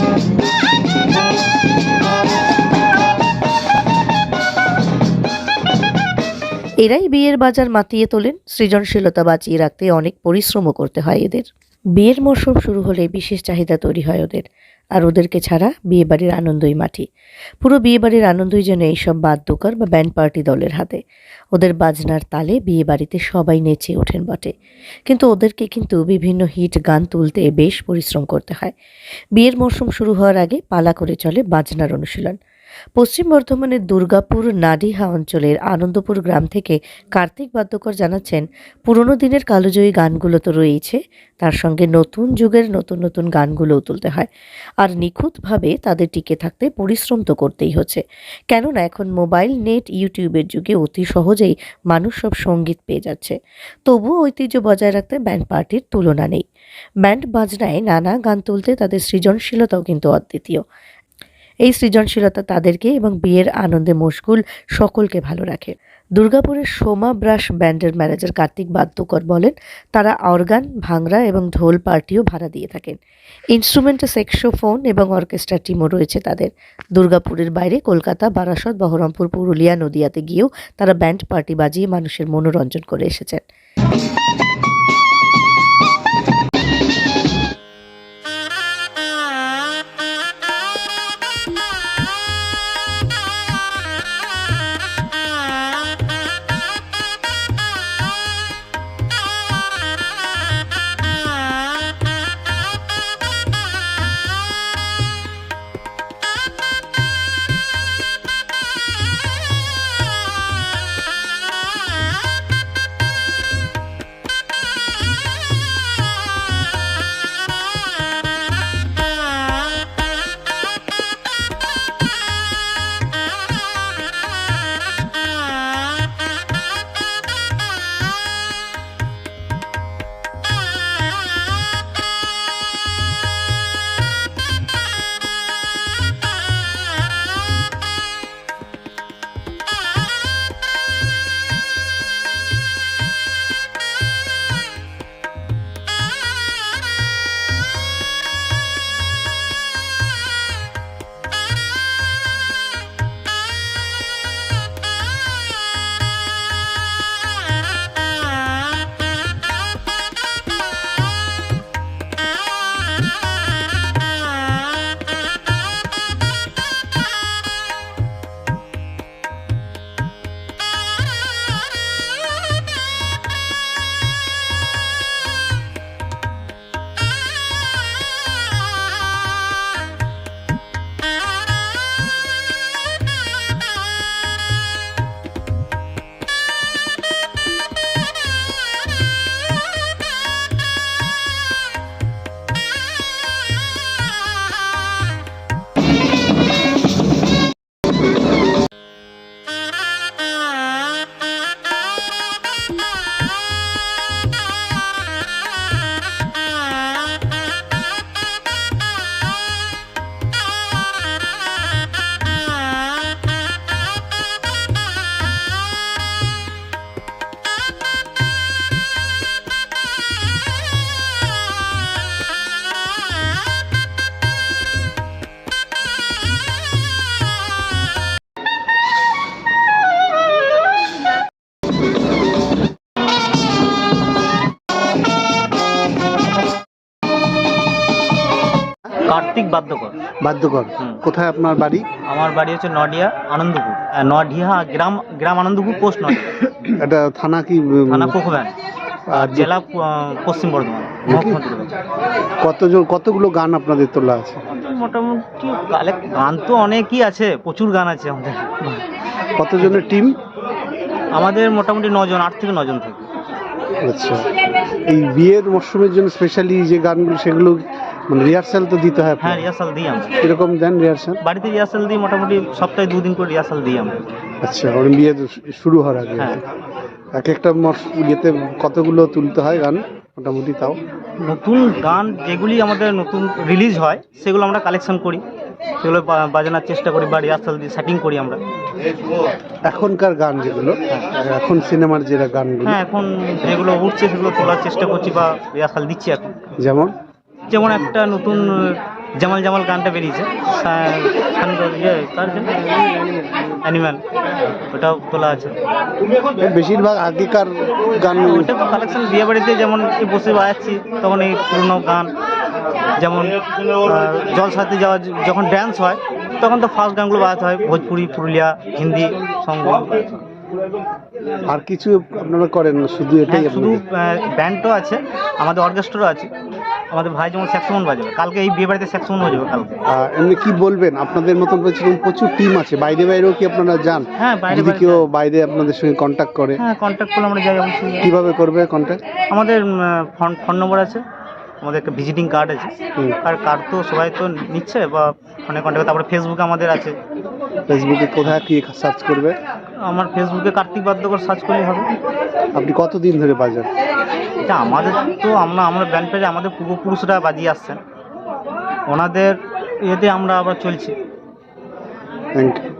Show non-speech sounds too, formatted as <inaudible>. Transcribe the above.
Thank you. এরাই বিয়ের বাজার মাতিয়ে তোলেন, সৃজনশীলতা বাঁচিয়ে রাখতে অনেক পরিশ্রমও করতে হয় এদের। বিয়ের মরশুম শুরু হলে বিশেষ চাহিদা তৈরি হয় ওদের, আর ওদেরকে ছাড়া বিয়েবাড়ির আনন্দই মাটি। পুরো বিয়েবাড়ির আনন্দই যেন এইসব বাদ্যকর বা ব্যান্ড পার্টি দলের হাতে। ওদের বাজনার তালে বিয়েবাড়িতে সবাই নেচে ওঠেন বটে। কিন্তু ওদেরকে কিন্তু বিভিন্ন হিট গান তুলতে বেশ পরিশ্রম করতে হয়। বিয়ের মরশুম শুরু হওয়ার আগে পালা করে চলে বাজনার অনুশীলন। পশ্চিম বর্ধমানের দুর্গাপুর নাডিহা অঞ্চলের আনন্দপুর গ্রাম থেকে কার্তিক বাদ্যকর জানাচ্ছেন, পুরনো দিনের কালোজয়ী গানগুলো তো রয়েছে তার সঙ্গে নতুন যুগের নতুন নতুন গানগুলোও তুলতে হয়। আর নিখুঁতভাবে তাদের টিকে থাকতে পরিশ্রম তো করতেই হচ্ছে। কেননা এখন মোবাইল, নেট, ইউটিউবের যুগে অতি সহজেই মানুষ সব সংগীত পেয়ে যাচ্ছে। তবুও ঐতিহ্য বজায় রাখতে ব্যান্ড পার্টির তুলনা নেই। ব্যান্ড বাজনায় নানা গান তুলতে তাদের সৃজনশীলতাও কিন্তু অদ্বিতীয়। এই সৃজনশীলতা তাদেরকে এবং বিয়ের আনন্দে মশগুল সকলকে ভালো রাখে। দুর্গাপুরের সোমা ব্রাশ ব্যান্ডের ম্যানেজার কার্তিক বাদ্যকর বলেন, তারা অর্গান, ভাংরা এবং ঢোল পার্টিও ভাড়া দিয়ে থাকেন। ইনস্ট্রুমেন্টে, সেক্সোফোন এবং অর্কেস্ট্রা টিমও রয়েছে তাদের। দুর্গাপুরের বাইরে কলকাতা, বারাসত, বহরমপুর, পুরুলিয়া, নদিয়াতে গিয়েও তারা ব্যান্ড পার্টি বাজিয়ে মানুষের মনোরঞ্জন করে এসেছেন। কার্তিক বাদ্যকর। বাদ্যকর। কোথায় আপনার বাড়ি? আমার বাড়ি হচ্ছে নডিয়া আনন্দপুর। নডিহা গ্রাম গ্রাম আনন্দপুর পোস্ট নডিয়া <coughs> এটা থানা কি থানা কোকব্যান। আর আর জেলা পশ্চিম বর্ধমান কতজন কতগুলো গান আপনাদের তোলা আছে? মোটামুটি কালেক্ট গান তো অনেকই আছে প্রচুর গান আছে আমাদের। কতজনের টিম? আমাদের মোটামুটি নজন আট থেকে নজন থেকে। আচ্ছা। এই বিয়ের মরশুমের জন্য স্পেশালি যে গানগুলো সেগুলো মানে রিহার্সাল তো দিতে হয় হ্যাঁ। রিহার্সাল দিই আমরা। কীরকম দেন রিহার্সাল বাড়িতে রিহার্সাল দিই মোটামুটি সপ্তাহে দুদিন করে রিহার্সাল দিই আমরা। আচ্ছা ওর বিয়ে শুরু হওয়ার আগে। হ্যাঁ। এক একটা ইয়েতে কতগুলো তুলতে হয় গান? মোটামুটি তাও। নতুন গান যেগুলি আমাদের নতুন রিলিজ হয় সেগুলো আমরা কালেকশন করি। সেগুলো বাজানোর চেষ্টা করি বা রিহার্সাল দিয়ে সেটিং করি আমরা। এখনকার গান যেগুলো এখন সিনেমার যে গানগুলো। হ্যাঁ এখন যেগুলো উঠছে সেগুলো তোলার চেষ্টা করছি বা রিহার্সাল দিচ্ছি এখন। যেমন? যেমন একটা নতুন জামাল জামাল গানটা বেরিয়েছে। অ্যানিম্যাল। ওটাও তোলা আছে। বেশিরভাগ আগেকার গান ওটা তো কালেকশন বিয়ে বাড়িতে যেমন বসে বাজাচ্ছি তখন এই পুরনো গান যেমন জল সাথে যাওয়া যখন ড্যান্স হয় তখন তো ফার্স্ট গানগুলো বাজাতে হয় ভোজপুরি পুরুলিয়া হিন্দি সংগুলো আর কিছু আপনারা করেন শুধু এটাই হ্যাঁ, শুধু ব্যান্ডও আছে আমাদের অর্কেস্ট্রাও আছে। আমাদের ভাই যেমন স্যাক্সোফোন বাজাবে কালকে এই বিয়ে বাড়িতে স্যাক্সোফোন বাজাবে কালকে। এমনি কি বলবেন? আপনাদের মতন প্রচুর প্রচুর টিম আছে। বাইরে বাইরেও কি আপনারা যান? হ্যাঁ বাইরে যদি কেউ বাইরে আপনাদের সঙ্গে কন্ট্যাক্ট করে হ্যাঁ কন্ট্যাক্ট করলে আমরা যাই অবশ্যই। যাই। কীভাবে করবে কন্ট্যাক্ট আমাদের ফোন ফোন নম্বর আছে। আমাদের একটা ভিজিটিং কার্ড আছে। আর কার্ড তো সবাই তো নিচ্ছে বা ফোনে কন্ট্যাক্ট তারপরে ফেসবুকে আমাদের আছে। ফেসবুকে কোথায় কি সার্চ করবে? আমার ফেসবুকে কার্তিক বাদ্যকর সার্চ করলেই হবে। আপনি কতদিন ধরে বাজান? এটা আমাদের তো আমরা আমরা ব্যান্ড পেজে আমাদের পূর্বপুরুষরা বাজিয়ে আসছেন। ওনাদের ইয়েতে আমরা আবার চলছি। Thank you